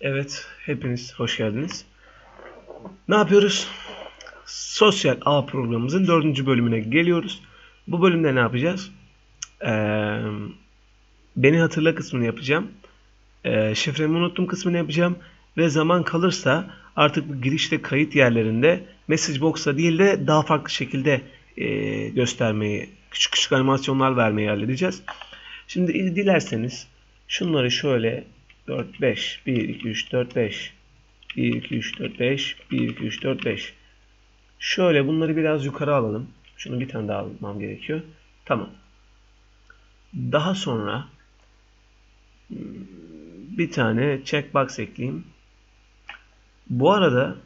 Evet, hepiniz hoş geldiniz. Ne yapıyoruz? Sosyal ağ programımızın dördüncü bölümüne geliyoruz. Bu bölümde ne yapacağız? Ee, beni hatırla kısmını yapacağım. Ee, şifremi unuttum kısmını yapacağım. Ve zaman kalırsa artık bu girişte kayıt yerlerinde message box'a değil de daha farklı şekilde e, göstermeyi, küçük küçük animasyonlar vermeyi halledeceğiz. Şimdi dilerseniz şunları şöyle 4, 5, 1, 2, 3, 4, 5, 1, 2, 3, 4, 5, 1, 2, 3, 4, 5. Şöyle bunları biraz yukarı alalım. Şunu bir tane daha almam gerekiyor. Tamam. Daha sonra hmm, bir tane checkbox ekleyeyim. Bu arada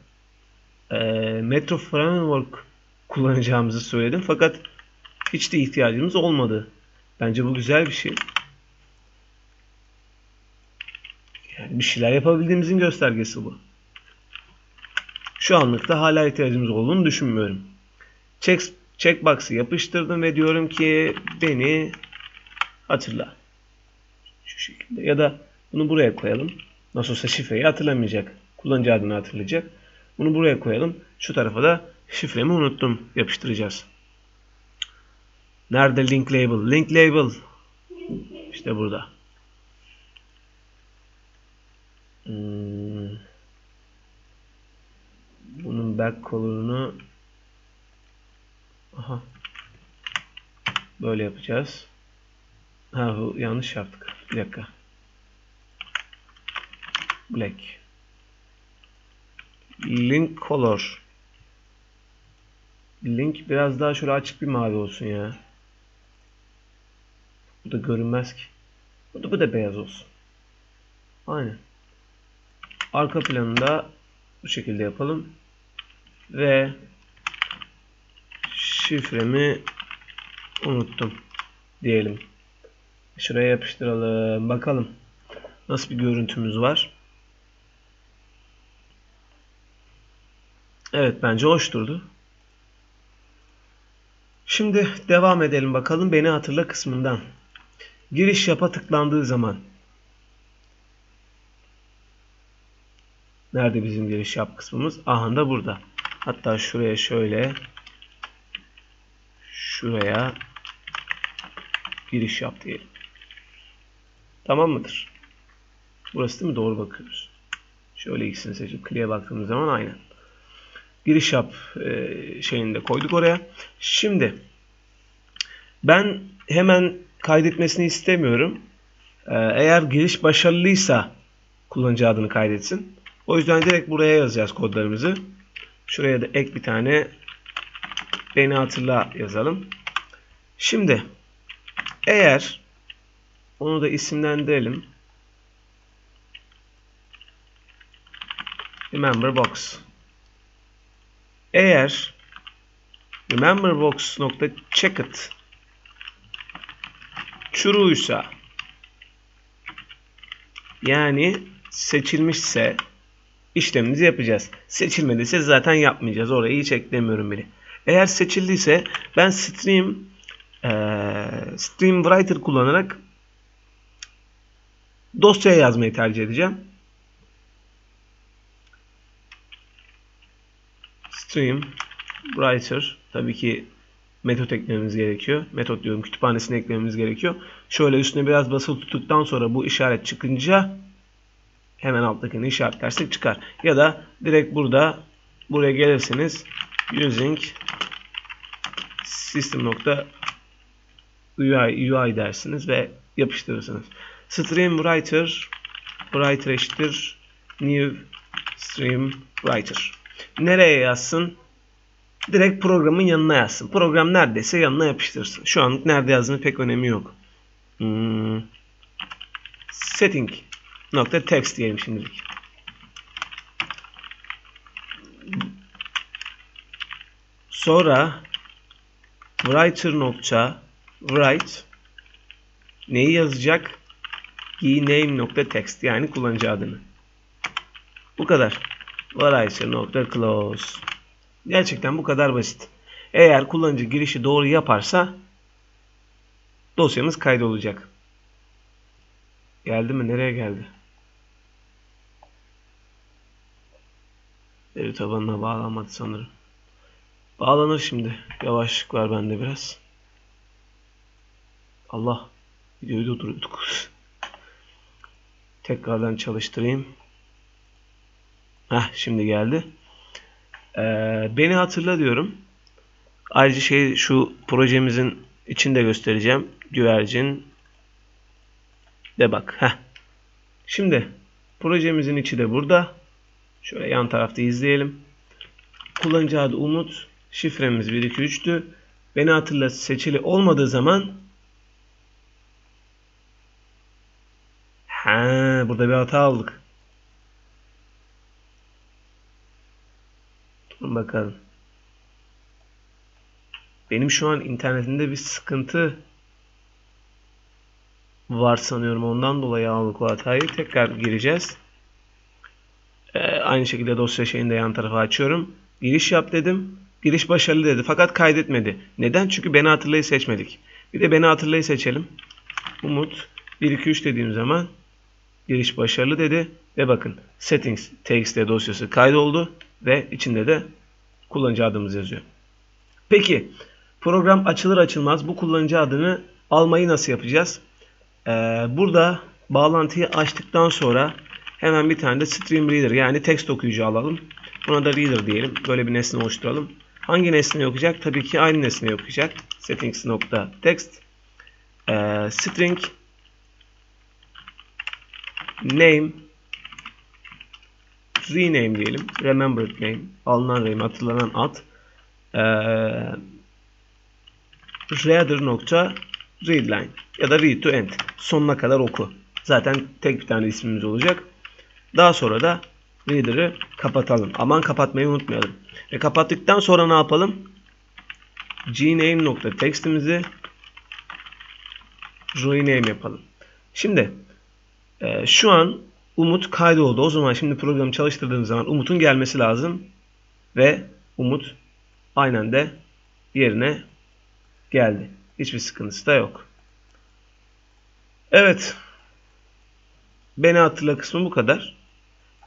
e, Metro Framework kullanacağımızı söyledim. Fakat hiç de ihtiyacımız olmadı. Bence bu güzel bir şey. Yani bir şeyler yapabildiğimizin göstergesi bu. Şu anlıkta hala ihtiyacımız olduğunu düşünmüyorum. Check, checkbox'ı yapıştırdım ve diyorum ki beni hatırla. Şu şekilde. Ya da bunu buraya koyalım. Nasıl olsa şifreyi hatırlamayacak. Kullanıcı adını hatırlayacak. Bunu buraya koyalım. Şu tarafa da şifremi unuttum. Yapıştıracağız. Nerede link label? Link label. İşte burada. Hmm. Bunun back color'unu Aha. Böyle yapacağız. Ha bu yanlış yaptık. Bir dakika. Black. Link color. Link biraz daha şöyle açık bir mavi olsun ya. Bu da görünmez ki. Bu da, bu da beyaz olsun. Aynen. Arka planında bu şekilde yapalım. Ve şifremi unuttum diyelim. Şuraya yapıştıralım. Bakalım nasıl bir görüntümüz var. Evet bence hoş durdu. Şimdi devam edelim bakalım beni hatırla kısmından. Giriş yapa tıklandığı zaman Nerede bizim giriş yap kısmımız? Aha da burada. Hatta şuraya şöyle şuraya giriş yap diyelim. Tamam mıdır? Burası değil mi? Doğru bakıyoruz. Şöyle ikisini seçip clear'e baktığımız zaman aynen. Giriş yap e, şeyini de koyduk oraya. Şimdi ben hemen kaydetmesini istemiyorum. E, eğer giriş başarılıysa kullanıcı adını kaydetsin. O yüzden direkt buraya yazacağız kodlarımızı. Şuraya da ek bir tane beni hatırla yazalım. Şimdi eğer onu da isimlendirelim. Remember box. Eğer remember box nokta checked true'ysa yani seçilmişse işlemimizi yapacağız. Seçilmediyse zaten yapmayacağız. Orayı hiç eklemiyorum bile. Eğer seçildiyse ben stream e, stream writer kullanarak dosyaya yazmayı tercih edeceğim. Stream writer tabii ki metot eklememiz gerekiyor. Metot diyorum kütüphanesine eklememiz gerekiyor. Şöyle üstüne biraz basılı tuttuktan sonra bu işaret çıkınca hemen alttakini işaretlersek çıkar. Ya da direkt burada buraya gelirseniz using system nokta UI, dersiniz ve yapıştırırsınız. Stream writer writer eşittir new stream writer. Nereye yazsın? Direkt programın yanına yazsın. Program neredeyse yanına yapıştırsın. Şu an nerede yazdığını pek önemi yok. Hmm. Setting nokta text diyelim şimdilik. Sonra writer nokta write neyi yazacak? name nokta text yani kullanıcı adını. Bu kadar. Writer nokta close. Gerçekten bu kadar basit. Eğer kullanıcı girişi doğru yaparsa dosyamız kaydolacak. Geldi mi? Nereye geldi? Veri tabanına bağlanmadı sanırım. Bağlanır şimdi. Yavaşlık var bende biraz. Allah. Videoyu durdurduk. Tekrardan çalıştırayım. Heh şimdi geldi. Ee, beni hatırla diyorum. Ayrıca şey şu projemizin içinde göstereceğim. Güvercin de bak. Heh. Şimdi projemizin içi de burada. Şöyle yan tarafta izleyelim. Kullanıcı adı Umut. Şifremiz 123'tü. Beni hatırla seçili olmadığı zaman Ha, burada bir hata aldık. Durun bakalım. Benim şu an internetimde bir sıkıntı var sanıyorum. Ondan dolayı aldık o hatayı. Tekrar gireceğiz. Ee, aynı şekilde dosya şeyini de yan tarafa açıyorum. Giriş yap dedim. Giriş başarılı dedi. Fakat kaydetmedi. Neden? Çünkü beni hatırlayı seçmedik. Bir de beni hatırlayı seçelim. Umut 1 2 3 dediğim zaman giriş başarılı dedi ve bakın settings txt dosyası kaydoldu ve içinde de kullanıcı adımız yazıyor. Peki program açılır açılmaz bu kullanıcı adını almayı nasıl yapacağız? Ee, burada bağlantıyı açtıktan sonra hemen bir tane de stream reader yani text okuyucu alalım. Buna da reader diyelim. Böyle bir nesne oluşturalım. Hangi nesne okuyacak? Tabii ki aynı nesneyi okuyacak. settings.text ee, string name rename diyelim. Remembered name. Alınan name, hatırlanan ad. Ee, reader nokta readline ya da read to end. Sonuna kadar oku. Zaten tek bir tane ismimiz olacak. Daha sonra da reader'ı kapatalım. Aman kapatmayı unutmayalım. Ve kapattıktan sonra ne yapalım? gname nokta textimizi rename yapalım. Şimdi e, şu an Umut kaydoldu. O zaman şimdi programı çalıştırdığımız zaman Umut'un gelmesi lazım. Ve Umut aynen de yerine geldi. Hiçbir sıkıntısı da yok. Evet. Beni hatırla kısmı bu kadar.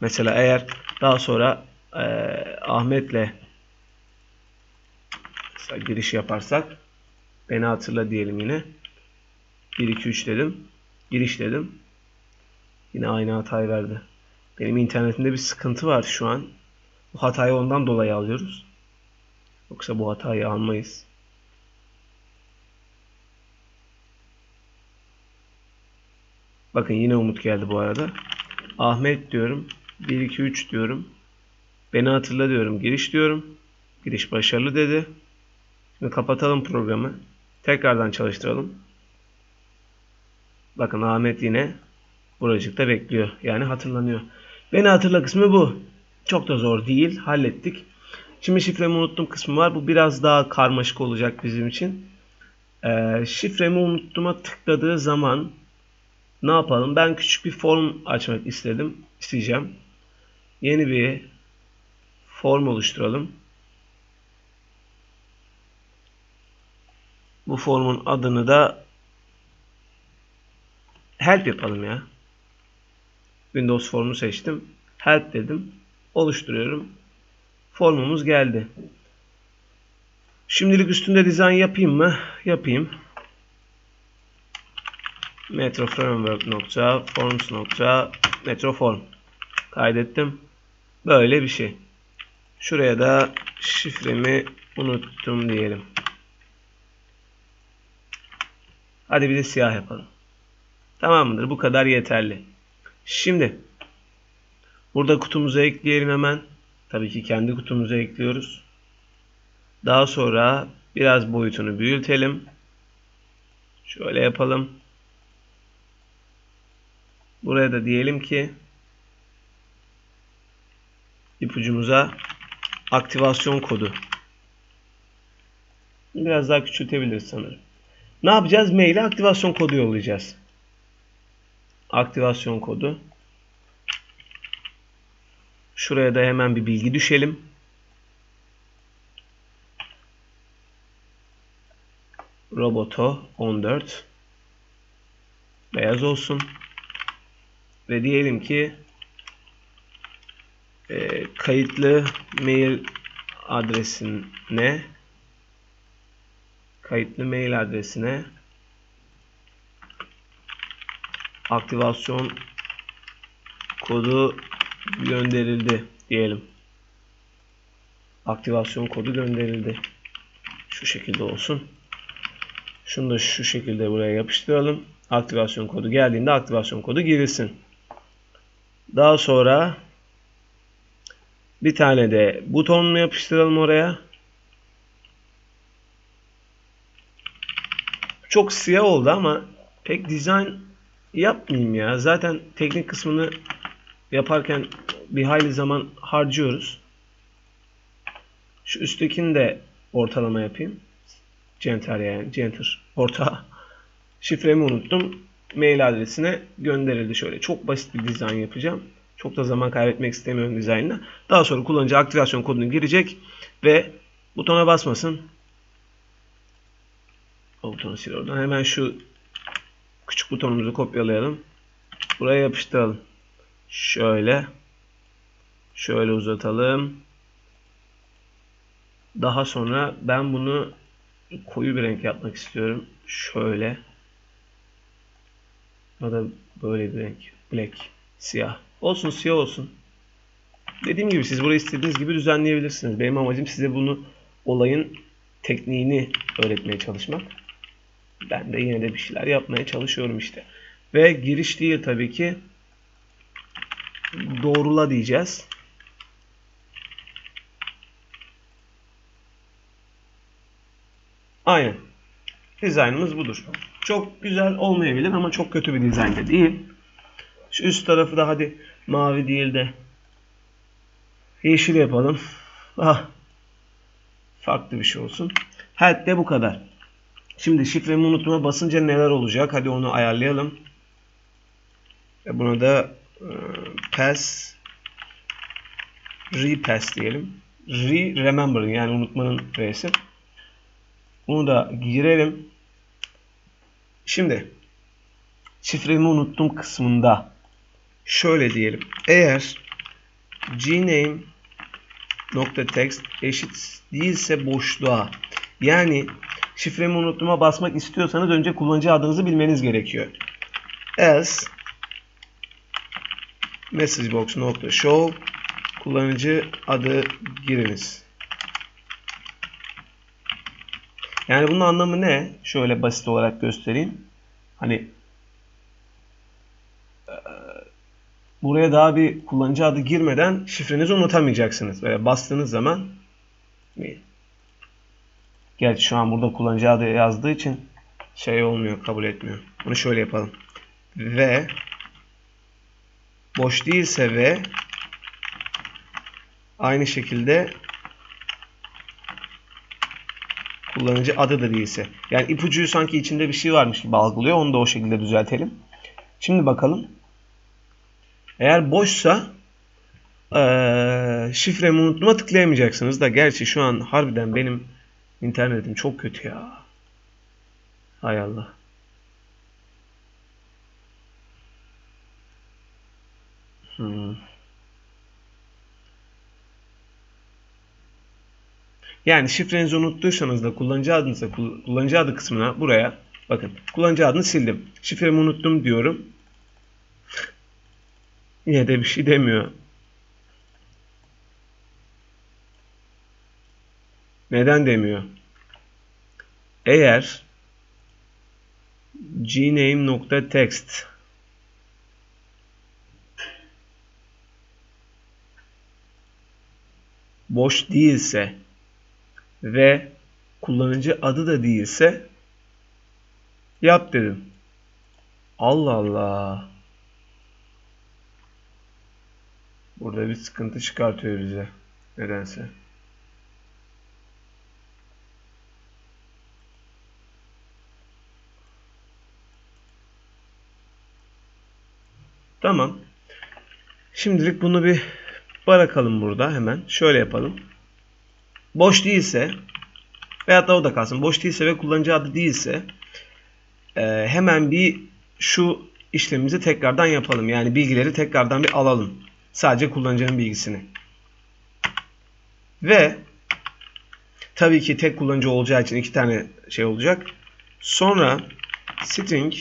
Mesela eğer daha sonra e, Ahmet'le giriş yaparsak beni hatırla diyelim yine. 1 2 3 dedim. Giriş dedim. Yine aynı hatayı verdi. Benim internetimde bir sıkıntı var şu an. Bu hatayı ondan dolayı alıyoruz. Yoksa bu hatayı almayız. Bakın yine Umut geldi bu arada. Ahmet diyorum. 1 2 3 diyorum. Beni hatırla diyorum. Giriş diyorum. Giriş başarılı dedi. Şimdi kapatalım programı. Tekrardan çalıştıralım. Bakın Ahmet yine buracıkta bekliyor. Yani hatırlanıyor. Beni hatırla kısmı bu. Çok da zor değil. Hallettik. Şimdi şifremi unuttum kısmı var. Bu biraz daha karmaşık olacak bizim için. Ee, şifremi unuttum'a tıkladığı zaman ne yapalım? Ben küçük bir form açmak istedim. isteyeceğim. Yeni bir form oluşturalım. Bu formun adını da help yapalım ya. Windows formu seçtim. Help dedim. Oluşturuyorum. Formumuz geldi. Şimdilik üstünde dizayn yapayım mı? Yapayım. Metro forms nokta kaydettim. Böyle bir şey. Şuraya da şifremi unuttum diyelim. Hadi bir de siyah yapalım. Tamam mıdır? Bu kadar yeterli. Şimdi burada kutumuza ekleyelim hemen. Tabii ki kendi kutumuza ekliyoruz. Daha sonra biraz boyutunu büyütelim. Şöyle yapalım. Buraya da diyelim ki ipucumuza aktivasyon kodu. Biraz daha küçültebiliriz sanırım. Ne yapacağız? Maile aktivasyon kodu yollayacağız. Aktivasyon kodu. Şuraya da hemen bir bilgi düşelim. Roboto 14 beyaz olsun. Ve diyelim ki e, kayıtlı mail adresine kayıtlı mail adresine aktivasyon kodu gönderildi diyelim. Aktivasyon kodu gönderildi. Şu şekilde olsun. Şunu da şu şekilde buraya yapıştıralım. Aktivasyon kodu geldiğinde aktivasyon kodu girilsin. Daha sonra bir tane de butonunu yapıştıralım oraya. Çok siyah oldu ama pek dizayn yapmayayım ya. Zaten teknik kısmını yaparken bir hayli zaman harcıyoruz. Şu üsttekini de ortalama yapayım. Center yani Center orta. Şifremi unuttum. Mail adresine gönderildi şöyle. Çok basit bir dizayn yapacağım. Çok da zaman kaybetmek istemiyorum dizaynla. Daha sonra kullanıcı aktivasyon kodunu girecek ve butona basmasın. O butonu sil oradan. Hemen şu küçük butonumuzu kopyalayalım. Buraya yapıştıralım. Şöyle. Şöyle uzatalım. Daha sonra ben bunu koyu bir renk yapmak istiyorum. Şöyle. Ya da böyle bir renk. Black. Siyah. Olsun siyah olsun. Dediğim gibi siz burayı istediğiniz gibi düzenleyebilirsiniz. Benim amacım size bunu olayın tekniğini öğretmeye çalışmak. Ben de yine de bir şeyler yapmaya çalışıyorum işte. Ve giriş değil tabii ki. Doğrula diyeceğiz. Aynen. Dizaynımız budur. Çok güzel olmayabilir ama çok kötü bir dizayn de değil. Şu üst tarafı da hadi mavi değil de yeşil yapalım. Ah. Farklı bir şey olsun. Help de bu kadar. Şimdi şifremi unutma basınca neler olacak? Hadi onu ayarlayalım. Ve buna da e, pass repass diyelim. Re remember yani unutmanın re'si. Bunu da girelim. Şimdi şifremi unuttum kısmında şöyle diyelim. Eğer gname nokta text eşit değilse boşluğa yani şifremi unuttuğuma basmak istiyorsanız önce kullanıcı adınızı bilmeniz gerekiyor. Else messagebox nokta show kullanıcı adı giriniz. Yani bunun anlamı ne? Şöyle basit olarak göstereyim. Hani buraya daha bir kullanıcı adı girmeden şifrenizi unutamayacaksınız. Böyle bastığınız zaman Gerçi şu an burada kullanıcı adı yazdığı için şey olmuyor, kabul etmiyor. Bunu şöyle yapalım. Ve boş değilse ve aynı şekilde kullanıcı adı da değilse. Yani ipucuyu sanki içinde bir şey varmış gibi algılıyor. Onu da o şekilde düzeltelim. Şimdi bakalım. Eğer boşsa ee, şifremi unutma tıklayamayacaksınız da gerçi şu an harbiden benim internetim çok kötü ya. Hay Allah. Hmm. Yani şifrenizi unuttuysanız da kullanıcı adınıza kullanıcı adı kısmına buraya bakın kullanıcı adını sildim. Şifremi unuttum diyorum. Yine de bir şey demiyor. Neden demiyor? Eğer gname.text boş değilse ve kullanıcı adı da değilse yap dedim. Allah Allah. Burada bir sıkıntı çıkartıyor bize. Nedense. Tamam. Şimdilik bunu bir bırakalım burada hemen. Şöyle yapalım. Boş değilse veyahut da o da kalsın. Boş değilse ve kullanıcı adı değilse e, hemen bir şu işlemimizi tekrardan yapalım. Yani bilgileri tekrardan bir alalım. Sadece kullanıcının bilgisini. Ve tabii ki tek kullanıcı olacağı için iki tane şey olacak. Sonra string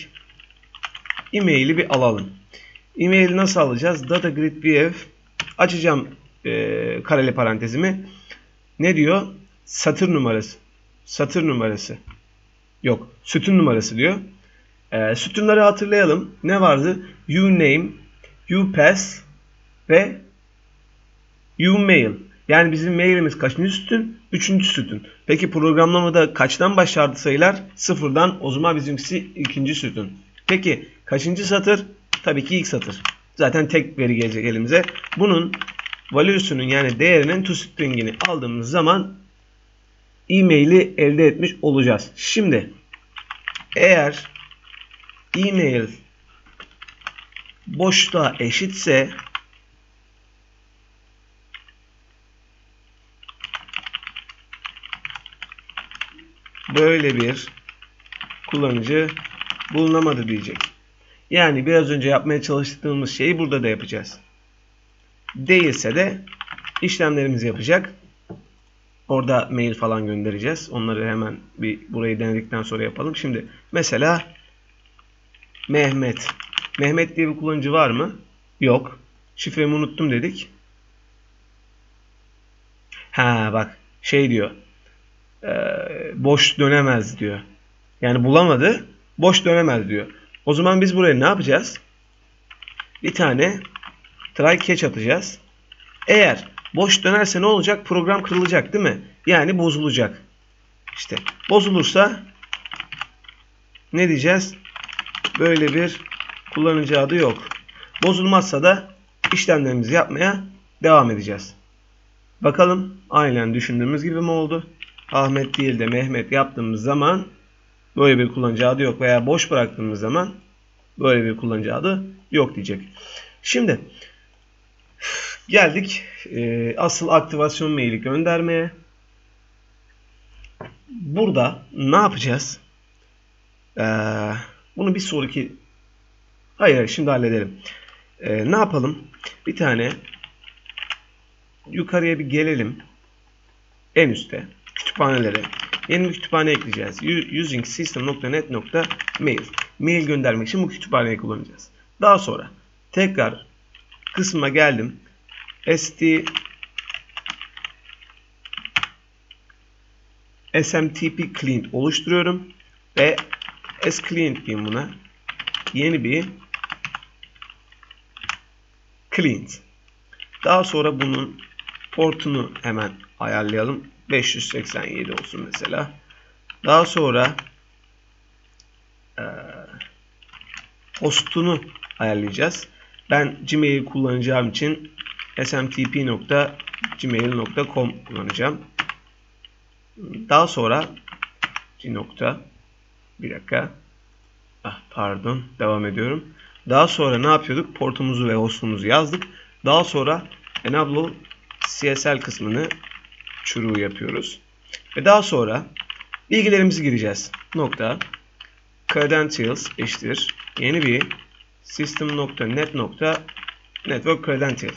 e-mail'i bir alalım. E-mail'i nasıl alacağız? Data grid view açacağım e, kareli parantezimi. Ne diyor? Satır numarası. Satır numarası. Yok. Sütun numarası diyor. E, sütunları hatırlayalım. Ne vardı? Uname, upass ve umail. Yani bizim mailimiz kaçıncı sütun? Üçüncü sütun. Peki programlamada kaçtan başlardı sayılar? Sıfırdan. O zaman bizimkisi ikinci sütun. Peki kaçıncı satır? Tabii ki ilk satır. Zaten tek veri gelecek elimize. Bunun value'sunun yani değerinin toString'ini aldığımız zaman e-mail'i elde etmiş olacağız. Şimdi eğer e-mail boşluğa eşitse böyle bir kullanıcı bulunamadı diyecek. Yani biraz önce yapmaya çalıştığımız şeyi burada da yapacağız. Değilse de işlemlerimizi yapacak. Orada mail falan göndereceğiz. Onları hemen bir burayı denedikten sonra yapalım. Şimdi mesela Mehmet. Mehmet diye bir kullanıcı var mı? Yok. Şifremi unuttum dedik. Ha bak şey diyor. E, boş dönemez diyor. Yani bulamadı. Boş dönemez diyor. O zaman biz buraya ne yapacağız? Bir tane try catch atacağız. Eğer boş dönerse ne olacak? Program kırılacak değil mi? Yani bozulacak. İşte bozulursa ne diyeceğiz? Böyle bir kullanıcı adı yok. Bozulmazsa da işlemlerimizi yapmaya devam edeceğiz. Bakalım aynen düşündüğümüz gibi mi oldu? Ahmet değil de Mehmet yaptığımız zaman böyle bir kullanıcı adı yok veya boş bıraktığımız zaman böyle bir kullanıcı adı yok diyecek. Şimdi geldik e, asıl aktivasyon maili göndermeye. Burada ne yapacağız? Ee, bunu bir sonraki hayır, şimdi halledelim. Ee, ne yapalım? Bir tane yukarıya bir gelelim. En üstte kütüphanelere yeni bir kütüphane ekleyeceğiz. Using system.net.mail mail göndermek için bu kütüphaneyi kullanacağız. Daha sonra tekrar kısma geldim. st smtp client oluşturuyorum ve sclient diyeyim buna. Yeni bir client. Daha sonra bunun portunu hemen ayarlayalım. 587 olsun mesela. Daha sonra e, hostunu ayarlayacağız. Ben Gmail kullanacağım için smtp.gmail.com kullanacağım. Daha sonra nokta bir dakika ah, pardon devam ediyorum. Daha sonra ne yapıyorduk? Portumuzu ve hostumuzu yazdık. Daha sonra enable CSL kısmını true yapıyoruz. Ve daha sonra bilgilerimizi gireceğiz. Nokta credentials eşittir. Yeni bir system.net nokta network credential.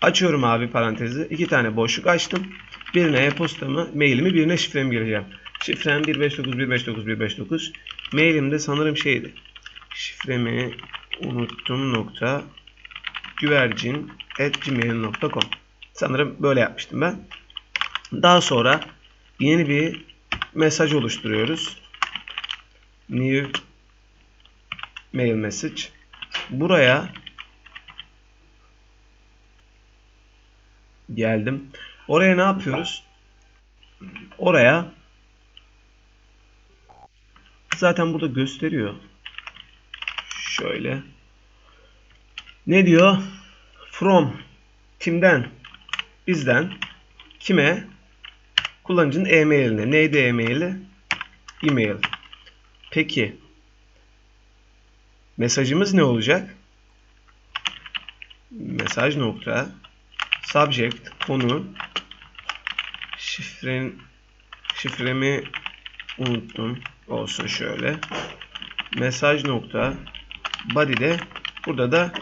Açıyorum abi parantezi. iki tane boşluk açtım. Birine e-postamı, mailimi, birine şifremi gireceğim. Şifrem 159.159.159. Mailim de sanırım şeydi. Şifremi unuttum nokta güvercin at gmail.com Sanırım böyle yapmıştım ben. Daha sonra yeni bir mesaj oluşturuyoruz. New mail message. Buraya geldim. Oraya ne yapıyoruz? Oraya zaten burada gösteriyor. Şöyle. Ne diyor? From kimden? Bizden kime? Kullanıcının e-mailine. Neydi e-maili? E-mail. Peki. Mesajımız ne olacak? Mesaj nokta subject konu şifren şifremi unuttum olsun şöyle mesaj nokta body'de burada da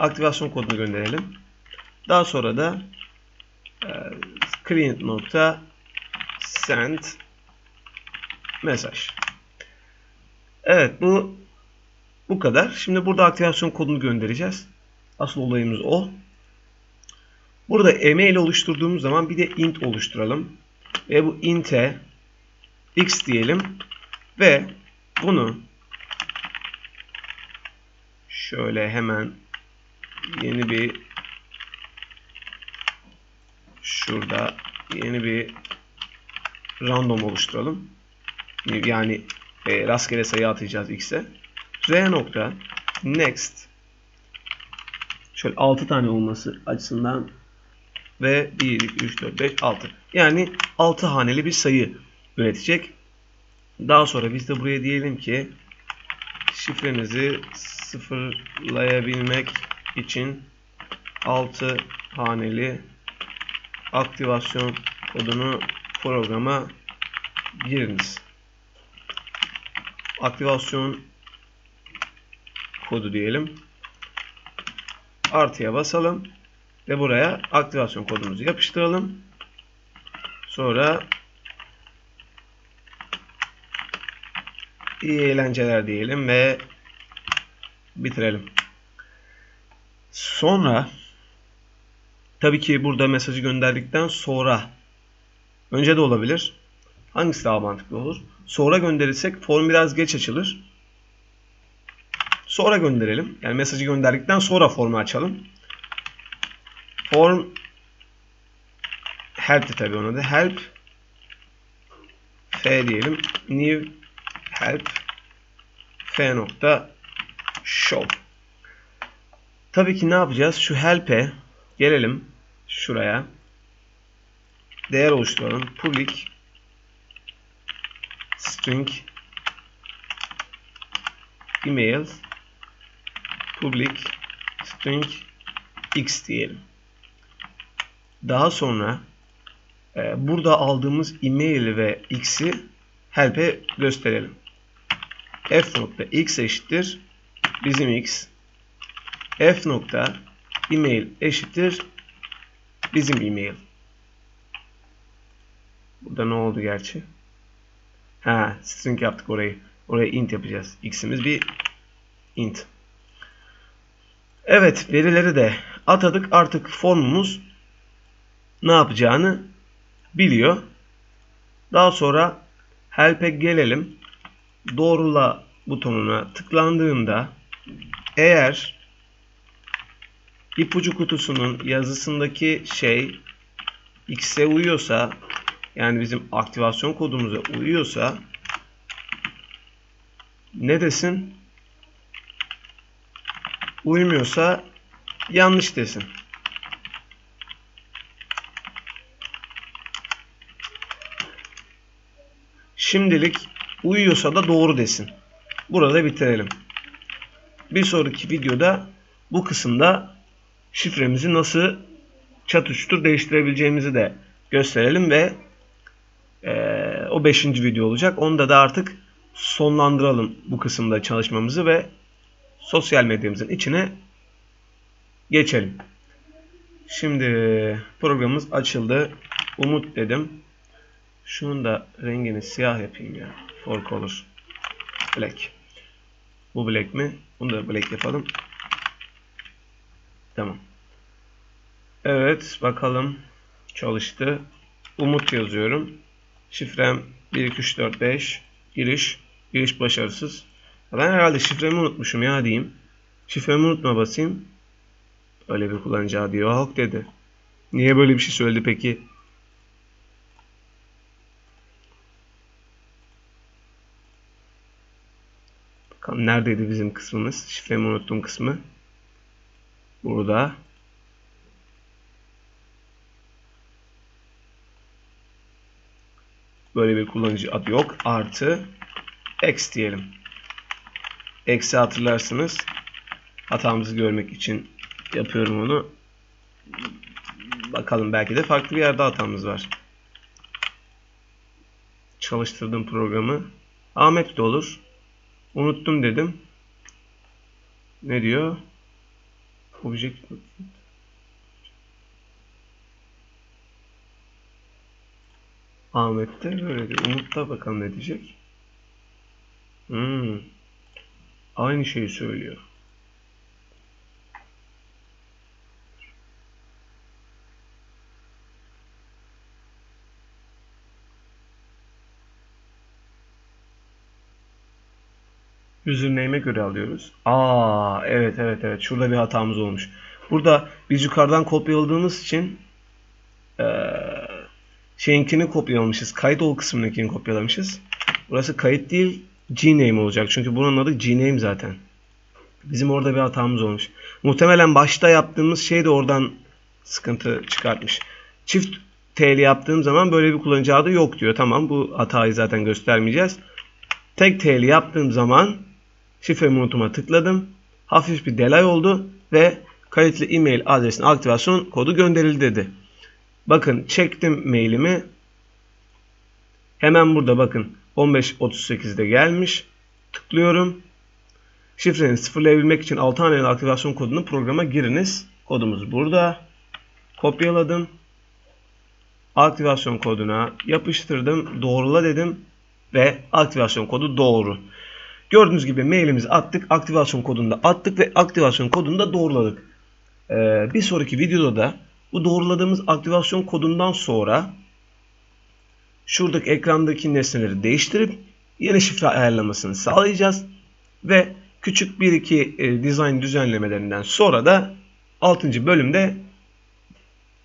aktivasyon kodunu gönderelim Daha sonra da e, client nokta send mesaj. Evet bu bu kadar. Şimdi burada aktivasyon kodunu göndereceğiz. Asıl olayımız o. Burada email oluşturduğumuz zaman bir de int oluşturalım. Ve bu int'e x diyelim ve bunu şöyle hemen yeni bir şurada yeni bir random oluşturalım. Yani e, rastgele sayı atacağız x'e. r nokta next şöyle 6 tane olması açısından ve 1, 2, 3, 4, 5, 6. Yani 6 haneli bir sayı üretecek. Daha sonra biz de buraya diyelim ki şifrenizi sıfırlayabilmek için 6 haneli aktivasyon kodunu programa giriniz. Aktivasyon kodu diyelim. Artıya basalım. Ve buraya aktivasyon kodumuzu yapıştıralım. Sonra iyi eğlenceler diyelim ve bitirelim. Sonra tabii ki burada mesajı gönderdikten sonra önce de olabilir. Hangisi daha mantıklı olur? Sonra gönderirsek form biraz geç açılır. Sonra gönderelim. Yani mesajı gönderdikten sonra formu açalım. Form help tabii ona da help f diyelim. New help f nokta show. Tabii ki ne yapacağız? Şu help'e gelelim şuraya. Değer oluşturalım. Public string email public string x diyelim. Daha sonra e, burada aldığımız email ve x'i help'e gösterelim. f nokta x eşittir bizim x. f nokta email eşittir bizim email. Burada ne oldu gerçi? Ha, string yaptık orayı. Oraya int yapacağız. X'imiz bir int. Evet, verileri de atadık. Artık formumuz ne yapacağını biliyor. Daha sonra help'e gelelim. Doğrula butonuna tıklandığında eğer ipucu kutusunun yazısındaki şey x'e uyuyorsa yani bizim aktivasyon kodumuza uyuyorsa ne desin? Uymuyorsa yanlış desin. Şimdilik uyuyorsa da doğru desin. Burada bitirelim. Bir sonraki videoda bu kısımda şifremizi nasıl çatıştır değiştirebileceğimizi de gösterelim ve e, o 5. video olacak. Onda da artık sonlandıralım bu kısımda çalışmamızı ve sosyal medyamızın içine geçelim. Şimdi programımız açıldı. Umut dedim. Şunun da rengini siyah yapayım ya. For color. Black. Bu black mi? Bunu da black yapalım. Tamam. Evet bakalım. Çalıştı. Umut yazıyorum. Şifrem 1 2 3 4 5 giriş giriş başarısız. Ben herhalde şifremi unutmuşum ya diyeyim. Şifremi unutma basayım. Öyle bir kullanıcı diyor. Halk dedi. Niye böyle bir şey söyledi peki? Bakalım neredeydi bizim kısmımız? Şifremi unuttum kısmı. Burada. Böyle bir kullanıcı adı yok. Artı X diyelim. X'i hatırlarsınız. Hatamızı görmek için yapıyorum onu. Bakalım belki de farklı bir yerde hatamız var. Çalıştırdım programı. Ahmet de olur. Unuttum dedim. Ne diyor? Object Ahmet de böyle diyor. Umut da bakalım ne diyecek. Hmm. Aynı şeyi söylüyor. Username'e göre alıyoruz. Aa evet evet evet. Şurada bir hatamız olmuş. Burada biz yukarıdan kopyaladığımız için eee şeyinkini kopyalamışız. Kayıt ol kısmındakini kopyalamışız. Burası kayıt değil Gname olacak. Çünkü buranın adı Gname zaten. Bizim orada bir hatamız olmuş. Muhtemelen başta yaptığımız şey de oradan sıkıntı çıkartmış. Çift TL yaptığım zaman böyle bir kullanıcı adı yok diyor. Tamam bu hatayı zaten göstermeyeceğiz. Tek TL yaptığım zaman şifre unutuma tıkladım. Hafif bir delay oldu ve kayıtlı e-mail adresine aktivasyon kodu gönderildi dedi. Bakın çektim mailimi. Hemen burada bakın 15.38'de gelmiş. Tıklıyorum. Şifreni sıfırlayabilmek için 6 haneli aktivasyon kodunu programa giriniz. Kodumuz burada. Kopyaladım. Aktivasyon koduna yapıştırdım. Doğrula dedim. Ve aktivasyon kodu doğru. Gördüğünüz gibi mailimizi attık. Aktivasyon kodunu da attık ve aktivasyon kodunu da doğruladık. Ee, bir sonraki videoda da bu doğruladığımız aktivasyon kodundan sonra şuradaki ekrandaki nesneleri değiştirip yeni şifre ayarlamasını sağlayacağız. Ve küçük bir iki e, dizayn düzenlemelerinden sonra da 6. bölümde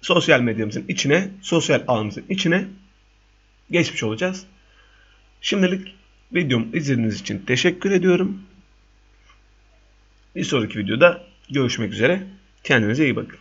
sosyal medyamızın içine, sosyal ağımızın içine geçmiş olacağız. Şimdilik videomu izlediğiniz için teşekkür ediyorum. Bir sonraki videoda görüşmek üzere. Kendinize iyi bakın.